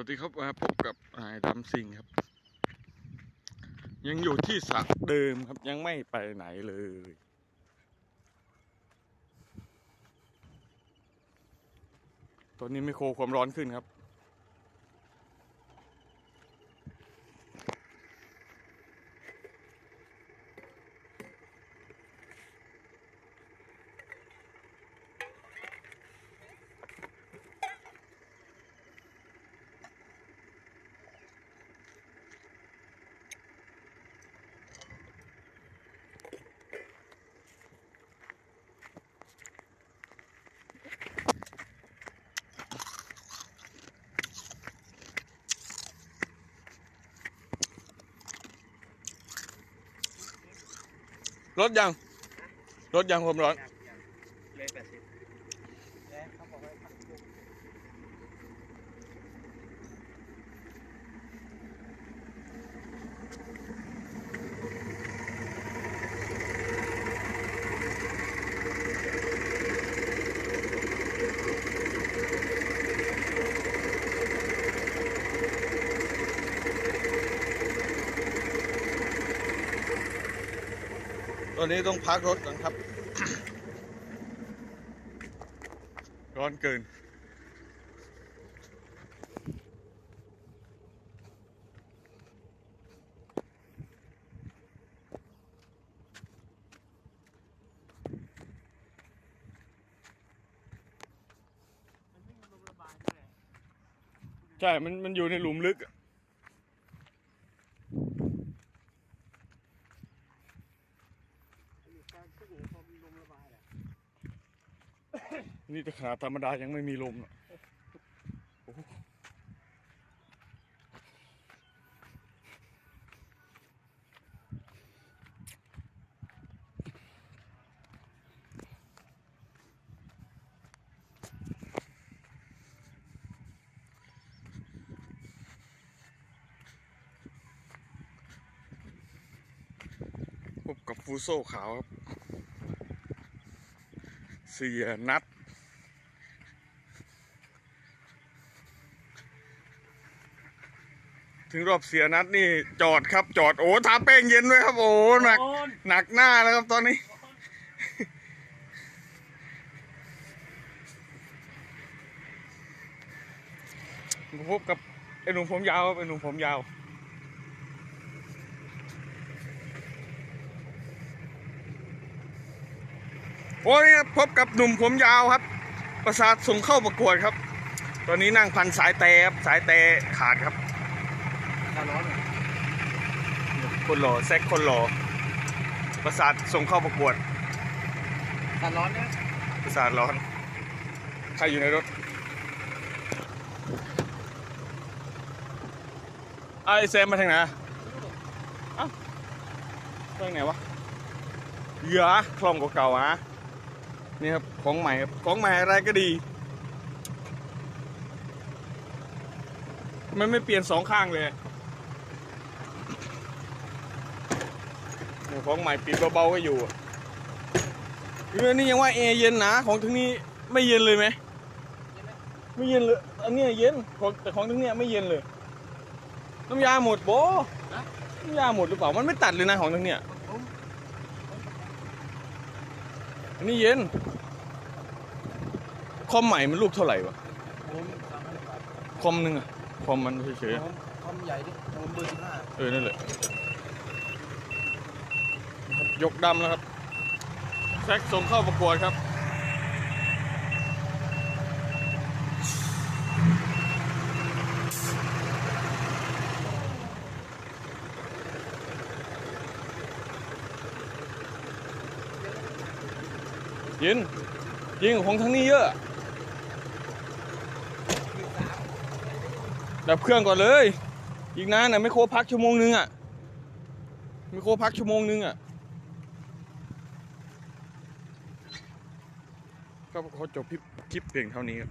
วัสดีครับมาพบกับนายดำซิงครับ ยังอยู่ที่สระเดิมครับยังไม่ไปไหนเลย ตอนนี้ไมโครความร้อนขึ้นครับ รถยังรถยังความร้อน เลยแปดสิบแล้วเขาบอกว่าพักลูก ตอนนี้ต้องพักรถก่อนครับ ร้อนเกิน ใช่ มันมันอยู่ในหลุมลึกอะ อยู่กลางซึ่งพอมีลมระบายแหละ นี่แต่ขนาดธรรมดายังไม่มีลมอะพบกับฟูโซ่ขาวครับเสียนัด ถึงรอบเสียนัดนี่จอดครับ จอดโอ้ทาแป้งเย็นด้วยครับ โอ้หนักโอนหนักหน้าแล้วครับตอนนี้พบกับไอ้หนุ่มผมยาวครับไอ้หนุ่มผมยาวโอ้ยครับพบกับหนุ่มผมยาวครับ ประสาทส่งเข้าประกวดครับ ตอนนี้นั่งพันสายแต่ครับสายแต่ขาดครับตาร้อนเลย คนหล่อแซกคนหล่อประสาทส่งเข้าประกวดตาร้อนเนี่ยประสาทร้อน ใครอยู่ในรถไอ้ายแซมมาทางไหนเอ้าไปทางไหนวะเหยื่อคล่องกว่าเก่าฮะนี่ครับของใหม่ครับของใหม่อะไรก็ดีทำไมันไม่เปลี่ยนสองข้างเลยเนี่ย ของใหม่ปิดเบาๆก็อยู่อะเรื่องนี้ยังว่าแอร์เย็นนะของทั้งนี้ไม่เย็นเลยไหมไม่เย็นเลยอันเนี้ยเย็นของแต่ของทั้งเนี้ยไม่เย็นเลยน้ำยาหมดโบน้ำยาหมดหรือเปล่ามันไม่ตัดเลยนะของทั้งเนี้ยผมอันนี้เย็นคอมใหม่มันลูกเท่าไหร่วะผมสามพันบาทคอมหนึงอะคอมมันเฉยผมคอมใหญ่ดิผมเบอร์สิบห้าๆเออนั่นแหละ ยกดำแล้วครับแซกส่งเข้าประกวดครับย็นยิงของทั้งนี้เยอะ ดับเครื่องก่อนเลย อีกนานน่ะไม่โคพักชั่วโมงนึงอะไม่โคพักชั่วโมงนึงอะ ก็ขอจบคลิปคลิปเพียงเท่านี้ครับ